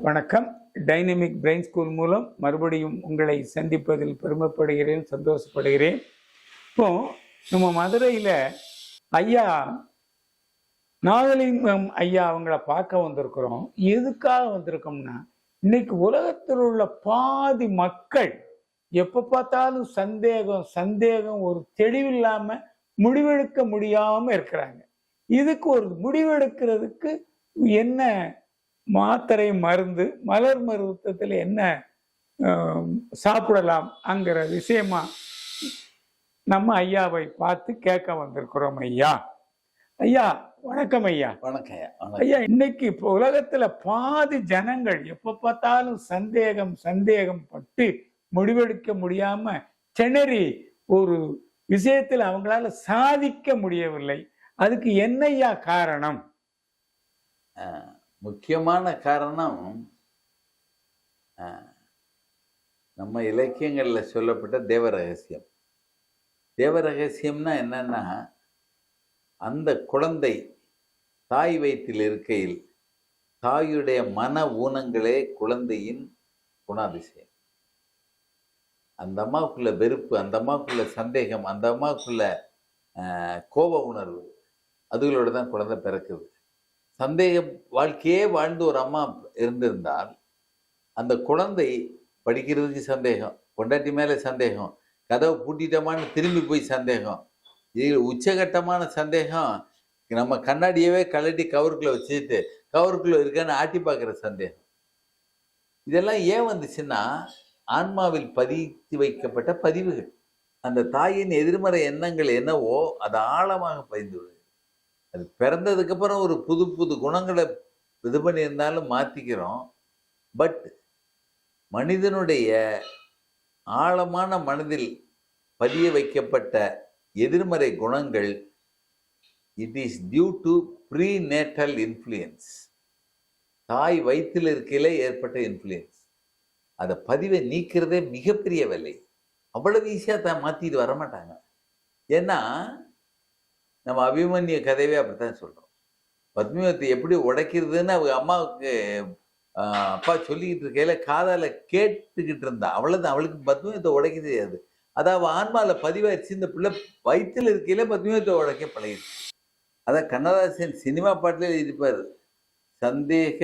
வணக்கம். Dynamic brain school மூலம் மறுபடியும் உங்களை சந்திப்பதில் பெருமைப்படுகிறேன் சந்தோஷப்படுகிறேன். இப்போ நம்ம மதுரையில் ஐயா நாகலிங்கம் ஐயா அவங்கள பார்க்க வந்திருக்கிறோம். எதுக்காக வந்திருக்கோம்னா இன்னைக்கு உலகத்தில் உள்ள பாதி மக்கள் எப்போ பார்த்தாலும் சந்தேகம் சந்தேகம் ஒரு தெளிவில்லாம முடிவெடுக்க முடியாம இருக்கிறாங்க. இதுக்கு ஒரு முடிவெடுக்கிறதுக்கு என்ன மாத்திரை மருந்து மலர் மருத்துவத்தில் என்ன சாப்பிடலாம் அங்கிற விஷயமா நம்ம ஐயாவை பார்த்து கேட்க வந்திருக்கிறோம் ஐயா. ஐயா வணக்கம் ஐயா. வணக்கம் ஐயா, இன்னைக்கு இப்போ உலகத்துல பாதி ஜனங்கள் எப்ப பார்த்தாலும் சந்தேகம் சந்தேகம் பட்டு முடிவெடுக்க முடியாம திணறி ஒரு விஷயத்தில் அவங்களால சாதிக்க முடியவில்லை. அதுக்கு என்னய்யா காரணம்? முக்கியமான காரணம் நம்ம இலக்கியங்களில் சொல்லப்பட்ட தேவ ரகசியம் தேவ ரகசியம்னா என்னன்னா அந்த குழந்தை தாய் வயிற்றில் இருக்கையில் தாயுடைய மன ஊனங்களே குழந்தையின் குணாதிசயம். அந்த அம்மாவுக்குள்ள வெறுப்பு அந்த அம்மாவுக்குள்ள சந்தேகம் அந்த அம்மாவுக்குள்ள கோப உணர்வு அதுகளோட தான் குழந்தை பிறக்குது. சந்தேக வாழ்க்கையே வாழ்ந்து ஒரு அம்மா இருந்திருந்தால் அந்த குழந்தை படிக்கிறதுக்கு சந்தேகம் பொண்டாட்டி மேலே சந்தேகம் கதவை பூட்டிட்டோமான்னு திரும்பி போய் சந்தேகம் இது உச்சகட்டமான சந்தேகம் நம்ம கண்ணாடியவே கழட்டி கவருக்குள்ளே வச்சுட்டு கவருக்குள்ளே இருக்கான்னு ஆட்டி பார்க்குற சந்தேகம். இதெல்லாம் ஏன் வந்துச்சுன்னா ஆன்மாவில் பதித்து வைக்கப்பட்ட பதிவுகள். அந்த தாயின் எதிர்மறை எண்ணங்கள் என்னவோ அது ஆழமாக பதிந்து விடுது. அது பிறந்ததுக்கப்புறம் ஒரு புது புது குணங்களை இது பண்ணியிருந்தாலும் மாற்றிக்கிறோம் பட் மனிதனுடைய ஆழமான மனதில் பதிய வைக்கப்பட்ட எதிர்மறை குணங்கள் it is due to prenatal influence தாய் வயிற்றில் இருக்கையிலே ஏற்பட்ட இன்ஃப்ளூயன்ஸ் அதை பதிவை நீக்கிறதே மிகப்பெரிய வேலை. அவ்வளவு ஈஸியாக தான் மாற்றிட்டு வரமாட்டாங்க. ஏன்னா நம்ம அபிமன்ய கதையவே அப்படித்தான் சொல்றோம். பத்மிவத்தை எப்படி உடைக்கிறதுன்னு அவங்க அம்மாவுக்கு அப்பா சொல்லிக்கிட்டு இருக்கையில காதால கேட்டுக்கிட்டு இருந்தா. அவ்வளவுதான். அவளுக்கு பத்மிவத்தை உடைக்க தெரியாது. அதாவது ஆன்மாவில் பதிவாயிருச்சு. இந்த பிள்ளை வயிற்றுல இருக்கையில பத்மிவத்தை உடைக்க பழகிடுச்சு. அதான் கண்ணதாசன் சினிமா பாட்டிலே இருப்பார் சந்தேக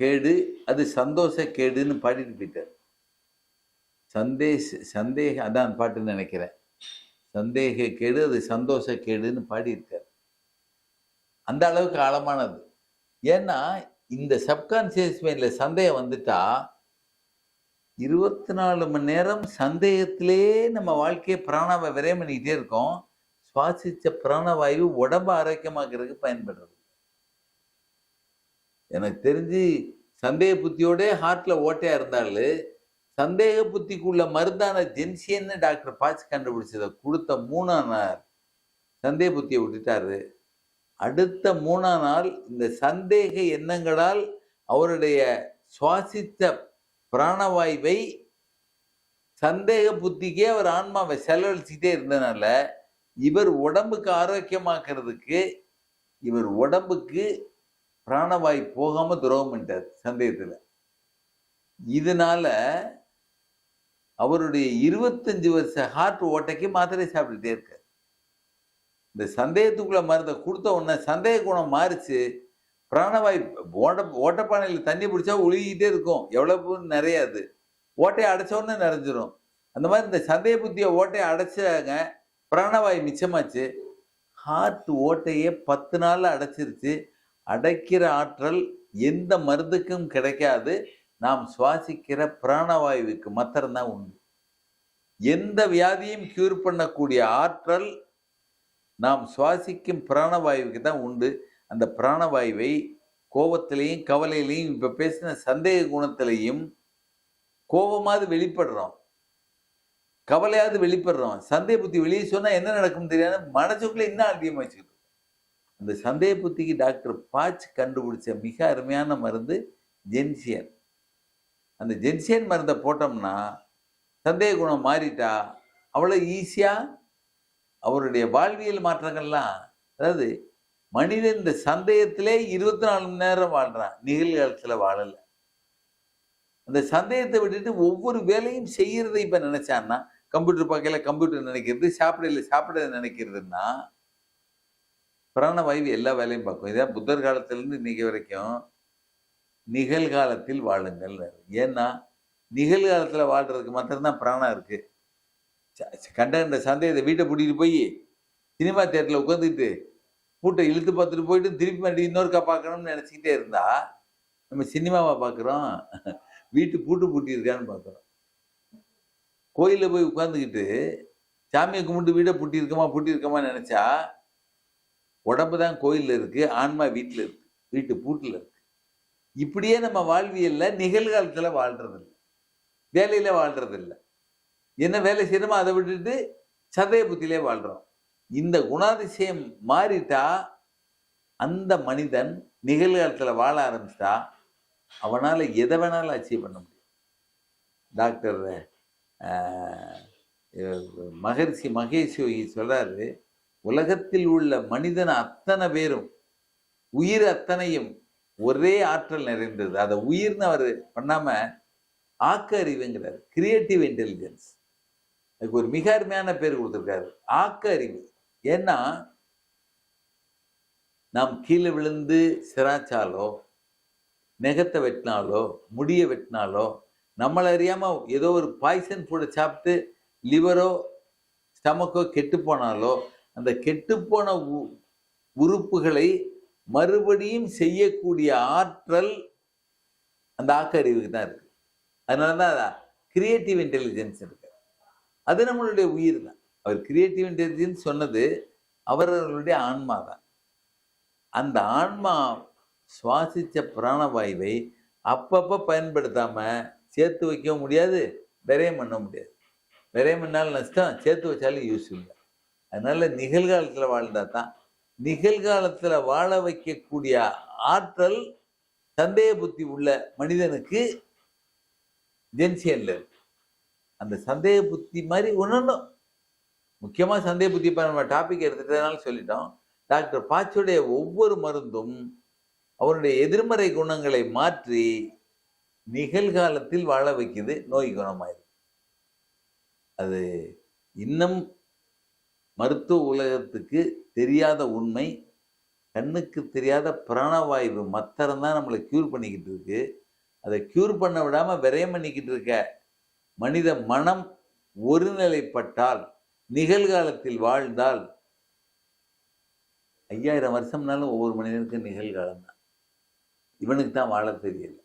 கேடு அது சந்தோஷ கேடுன்னு பாடிட்டு போயிட்டார். சந்தேஷ் சந்தேக அதான் பாட்டுன்னு நினைக்கிறேன். சந்தேக கேடு அது சந்தோஷ கேடுன்னு பாடியிருக்கார். அந்த அளவுக்கு ஆழமானது. ஏன்னா இந்த சப்கான்சியஸ் மைண்டில் சந்தேகம் வந்துட்டா இருபத்தி நாலு மணி நேரம் சந்தேகத்திலே நம்ம வாழ்க்கையை பிராணாவை விரயம் பண்ணிக்கிட்டே இருக்கோம். சுவாசித்த பிராணவாயு உடம்ப ஆரோக்கியமாக்குறதுக்கு பயன்படுறது. எனக்கு தெரிஞ்சு சந்தேக புத்தியோடே ஹார்ட்டில் ஓட்டையாக இருந்தாலும் சந்தேக புத்திக்குள்ள மருந்தான ஜென்சியன்னு டாக்டர் பாச்சு கண்டுபிடிச்சதை கொடுத்த மூணாம் நாள் சந்தேக புத்தியை விட்டுட்டாரு. அடுத்த மூணாம் நாள் இந்த சந்தேக எண்ணங்களால் அவருடைய சுவாசித்த பிராணவாயுவை சந்தேக புத்திக்கே அவர் ஆன்மாவை செலவழிச்சுக்கிட்டே இருந்தனால இவர் உடம்புக்கு ஆரோக்கியமாக்குறதுக்கு இவர் உடம்புக்கு பிராணவாயு போகாமல் துரோகம் பண்ணிட்டார் சந்தேகத்தில். இதனால அவருடைய இருபத்தஞ்சு வருஷ ஹார்ட் ஓட்டைக்கு மாத்திரை சாப்பிட்டுட்டே இருக்கார். இந்த சந்தேகத்துக்குள்ள மருந்தை கொடுத்த உடனே சந்தேக குணம் மாறிச்சு. பிராணவாய் ஓட்ட ஓட்டப்பானையில் தண்ணி பிடிச்சா ஒழுகிக்கிட்டே இருக்கும். எவ்வளவு நிறையாது ஓட்டையை அடைச்ச உடனே நிறைஞ்சிரும். அந்த மாதிரி இந்த சந்தேக புத்தியை ஓட்டையை அடைச்சாங்க பிராணவாய் மிச்சமாச்சு. ஹார்ட் ஓட்டையே பத்து நாளில் அடைச்சிருச்சு. அடைக்கிற ஆற்றல் எந்த மருந்துக்கும் கிடைக்காது. நாம் சுவாசிக்கிற பிராணவாயுவுக்கு மாத்திரம்தான் உண்டு. எந்த வியாதியும் கியூர் பண்ணக்கூடிய ஆற்றல் நாம் சுவாசிக்கும் பிராணவாயுவுக்கு தான் உண்டு. அந்த பிராணவாயுவை கோபத்திலையும் கவலையிலையும் இப்போ பேசின சந்தேக குணத்திலையும் கோபமாவது வெளிப்படுறோம். கவலையாவது வெளிப்படுறோம். சந்தேக புத்தி வெளியே சொன்னால் என்ன நடக்கும் தெரியாது மனசுக்குள்ளே இன்னும் அதிகமாக வச்சுக்கிட்டு அந்த சந்தேக புத்திக்கு டாக்டர் பாச் கண்டுபிடிச்ச மிக அருமையான மருந்து ஜென்சியன். அந்த ஜென்சியன் மருந்தை போட்டோம்னா சந்தேக குணம் மாறிட்டா அவ்வளோ ஈஸியாக அவருடைய வாழ்வியல் மாற்றங்கள்லாம் அதாவது மனிதன் இந்த சந்தேகத்திலே இருபத்தி நாலு மணி நேரம் வாழ்கிறான் நிகழ்காலத்துல வாழலை. அந்த சந்தேகத்தை விட்டுட்டு ஒவ்வொரு வேலையும் செய்யறதை இப்போ நினைச்சான்னா கம்ப்யூட்டர் பார்க்கல கம்ப்யூட்டர் நினைக்கிறது சாப்பிடல சாப்பிட நினைக்கிறதுன்னா பிராணவாயு எல்லா வேலையும் பார்க்கும். இதான் புத்தர் காலத்திலேருந்து இன்னைக்கு வரைக்கும் நிகழ்காலத்தில் வாழுங்கள் ஏன்னா நிகழ்காலத்தில் வாழ்கிறதுக்கு மாத்திரம்தான் பிராணம் இருக்குது ச- கண்ட இந்த சந்தேகத்தை வீட்டை பூட்டிகிட்டு போய் சினிமா தேட்டரில் உட்காந்துக்கிட்டு பூட்டை இழுத்து பார்த்துட்டு போயிட்டு திருப்பி மறுபடியும் இன்னொருக்கா பார்க்கணும்னு நினச்சிக்கிட்டே இருந்தா நம்ம சினிமாவை பார்க்குறோம்? வீட்டு பூட்டு பூட்டி இருக்கான்னு பார்க்குறோம். கோயிலில் போய் உட்காந்துக்கிட்டு சாமியை கும்பிட்டு வீடை பூட்டி பூட்டியிருக்கோமா பூட்டி நினச்சா உடம்பு தான் கோயிலில் இருக்குது ஆன்மா வீட்டில் இருக்குது வீட்டு பூட்டில் இருக்குது இப்படியே நம்ம வாழ்வியலில் நிகழ்காலத்தில் வாழ்கிறது இல்லை வேலையில வாழ்றது இல்லை என்ன வேலை செய்யணுமோ அதை விட்டுட்டு சதய புத்தியிலே வாழ்றோம். இந்த குணாதிசயம் மாறிட்டா அந்த மனிதன் நிகழ்காலத்தில் வாழ ஆரம்பிச்சிட்டா அவனால் எதை வேணாலும் அச்சீவ் பண்ண முடியும். டாக்டர் மகரிஷி மகேஷ் யோகி உலகத்தில் உள்ள மனிதன் அத்தனை பேரும் உயிர் அத்தனையும் ஒரே ஆற்றல் நிறைந்தது. அதை உயிர்னு அவர் பண்ணாமல் ஆக்க அறிவுங்கிறார் கிரியேட்டிவ் இன்டெலிஜென்ஸ் அதுக்கு ஒரு மிக அருமையான பேர் கொடுத்துருக்காரு. ஆக்க அறிவு ஏன்னா நாம் கீழே விழுந்து சிராச்சாலோ நெகத்தை வெட்டினாலோ முடியை வெட்டினாலோ நம்மளை அறியாமல் ஏதோ ஒரு பாய்சன் ஃபுட்டை சாப்பிட்டு லிவரோ ஸ்டமக்கோ கெட்டு போனாலோ அந்த கெட்டுப்போன உ- உறுப்புகளை மறுபடியும் செய்யக்கூடிய ஆற்றல் அந்த ஆக்கறிவுக்கு தான் இருக்கு. அதனால தான் கிரியேட்டிவ் இன்டெலிஜென்ஸ் இருக்கு. அது நம்மளுடைய உயிர் தான். அவர் கிரியேட்டிவ் இன்டெலிஜென்ஸ் சொன்னது அவர்களுடைய ஆன்மா தான். அந்த ஆன்மா சுவாசித்த பிராணவாயுவை அப்பப்போ பயன்படுத்தாமல் சேர்த்து வைக்கவும் முடியாது விரயம் பண்ண முடியாது. விரயம் பண்ணாலும் நஷ்டம் சேர்த்து வச்சாலும் யூஸ் இல்லை. அதனால் நிகழ்காலத்தில் வாழ்ந்தா தான் நிகழ்காலத்தில் வாழ வைக்கக்கூடிய ஆற்றல் சந்தேக புத்தி உள்ள மனிதனுக்கு ஜென்சியன்ல இல்லை அந்த சந்தேக புத்தி மாதிரி உணரணும். முக்கியமாக சந்தேக புத்தி இப்போ நம்ம டாபிக் எடுத்துட்டதுனால சொல்லிட்டோம். டாக்டர் பாச்சுடைய ஒவ்வொரு மருந்தும் அவருடைய எதிர்மறை குணங்களை மாற்றி நிகழ்காலத்தில் வாழ வைக்குது. நோய் குணமாயிரு அது இன்னும் மருத்துவ உலகத்துக்கு தெரியாத உண்மை கண்ணுக்கு தெரியாத பிராணவாயு மத்தரம் தான் நம்மளை க்யூர் பண்ணிக்கிட்டு இருக்குது அதை க்யூர் பண்ண விடாம விரயம் பண்ணிக்கிட்டு இருக்க. மனித மனம் ஒருநிலைப்பட்டால் நிகழ்காலத்தில் வாழ்ந்தால் ஐயாயிரம் வருஷம்னாலும் ஒவ்வொரு மனிதனுக்கும் நிகழ்காலம் தான் இவனுக்கு தான் வாழ தெரியல.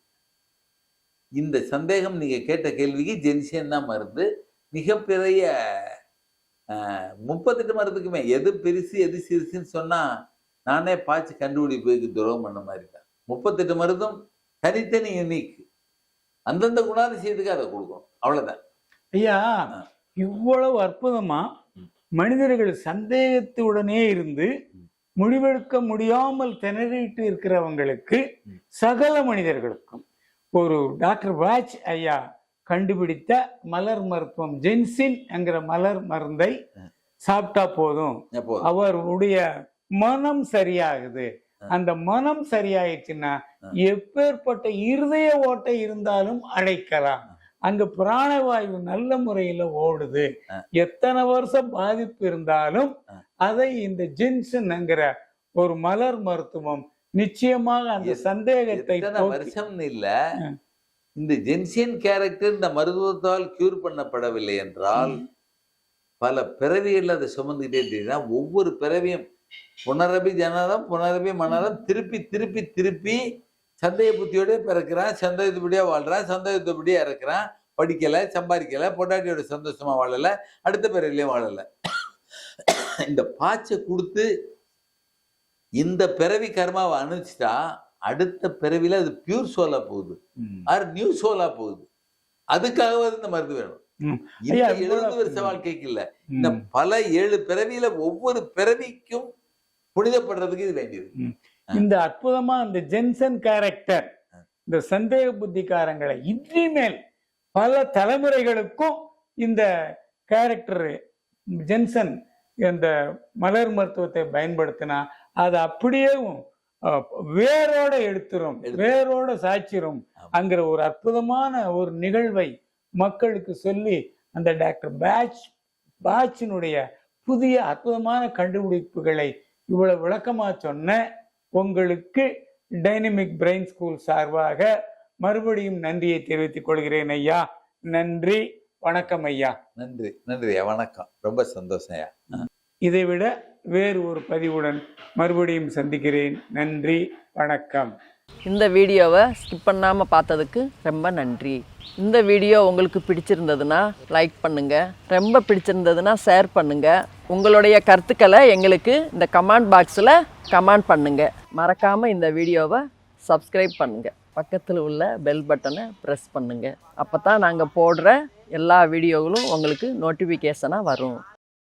இந்த சந்தேகம் நீங்கள் கேட்ட கேள்விக்கு ஜென்சியன் தான் மருந்து. மிகப்பெரிய முப்பத்தெட்டு மருந்துக்குமே எது பெருசு எது சிறுசுன்னு சொன்னா நானே பாய்ச்சி கண்டுபிடிப்புக்கு துரோகம் பண்ண மாதிரி தான். முப்பத்தெட்டு மருந்தும் தனித்தனி யூனிக் அந்தந்த குணாதிசயத்துக்கு அதை கொடுக்கும் அவ்வளவுதான் ஐயா. இவ்வளவு அற்புதமா மனிதர்கள் சந்தேகத்துடனே இருந்து முடிவெடுக்க முடியாமல் திணறிட்டு இருக்கிறவங்களுக்கு. சகல மனிதர்களுக்கும் ஒரு டாக்டர் வாச் ஐயா கண்டுபிடித்த மலர் மருத்துவம் ஜென்சின் என்கிற மலர் மருந்தை சாப்பிட்டா போதும் அவருடைய மனம் சரியாகுது. அந்த மனம் சரியாயிடுச்சுன்னா. எப்பேற்பட்ட இருதய ஓட்டை இருந்தாலும் அடைக்கலாம் அங்க பிராணவாயு நல்ல முறையில ஓடுது. எத்தனை வருஷம் பாதிப்பு இருந்தாலும். அதை இந்த ஜின்சன்ங்கிற ஒரு மலர் மருத்துவம் நிச்சயமாக அந்த சந்தேகத்தை வருஷம்னு இல்ல. இந்த ஜென்சியன் கேரக்டர் இந்த மருத்துவத்தால் கியூர் பண்ணப்படவில்லை என்றால் பல பிறவிகள் அதை சுமந்துக்கிட்டே தெரியுதா ஒவ்வொரு பிறவியும் புனரபி ஜனனம் புனரபி மனரம் திருப்பி திருப்பி திருப்பி சந்தேக புத்தியோட பிறக்கிறான் சந்தேகத்துப்படியா வாழ்றான் சந்தேகத்துப்படியா இறக்குறான் படிக்கல சம்பாதிக்கல பொண்டாட்டியோட சந்தோஷமா வாழல அடுத்த பிறவிலையும் வாழல. இந்த பாய்ச்சை கொடுத்து இந்த பிறவி கர்மாவை அனுப்பிச்சிட்டா அடுத்த பிறவில அது பியூர் சோலா போகுது. ஆர் நியூ சோலா போகுது. அதுக்காகவாது இந்த மருந்து வேணும். எழுபது வருஷ வாழ்க்கைக்கு இல்ல. இந்த. பல ஏழு பிறவியில ஒவ்வொரு பிறவிக்கும் புனிதப்படுறதுக்கு இது வேண்டியது. இந்த அற்புதமா அந்த ஜென்சன் கேரக்டர் இந்த சந்தேக புத்திக்காரங்களை இனிமேல் பல தலைமுறைகளுக்கும் இந்த கேரக்டர் ஜென்சன் இந்த மலர் மருத்துவத்தை பயன்படுத்தினா அதை அப்படியே அஹ், வேரோட எடுத்துரும். வேரோட சாய்ச்சிரும். அங்கிற ஒரு அற்புதமான ஒரு நிகழ்வை மக்களுக்கு சொல்லி அந்த டாக்டர் பேட்ச் பேட்சினுடைய புதிய அற்புதமான கண்டுபிடிப்புகளை இவ்வளவு விளக்கமா சொன்ன உங்களுக்கு டைனமிக் பிரெயின் ஸ்கூல் சார்பாக மறுபடியும் நன்றியை தெரிவித்துக் கொள்கிறேன் ஐயா. நன்றி. வணக்கம் ஐயா. நன்றி. நன்றி வணக்கம். ரொம்ப சந்தோஷம் ஐயா. இதைவிட வேறு ஒரு பதிவுடன் மறுபடியும் சந்திக்கிறேன். நன்றி. வணக்கம். இந்த வீடியோவை ஸ்கிப் பண்ணாமல் பார்த்ததுக்கு ரொம்ப நன்றி. இந்த வீடியோ உங்களுக்கு பிடிச்சிருந்ததுன்னா லைக் பண்ணுங்கள் ரொம்ப பிடிச்சிருந்ததுன்னா ஷேர் பண்ணுங்கள் உங்களுடைய கருத்துக்களை எங்களுக்கு இந்த கமெண்ட் பாக்ஸில் கமெண்ட் பண்ணுங்கள் மறக்காமல் இந்த வீடியோவை சப்ஸ்கிரைப் பண்ணுங்கள் பக்கத்தில் உள்ள பெல் பட்டனை ப்ரெஸ் பண்ணுங்கள் அப்போ தான் நாங்கள் போடுற எல்லா வீடியோகளும் உங்களுக்கு நோட்டிஃபிகேஷனாக வரும்.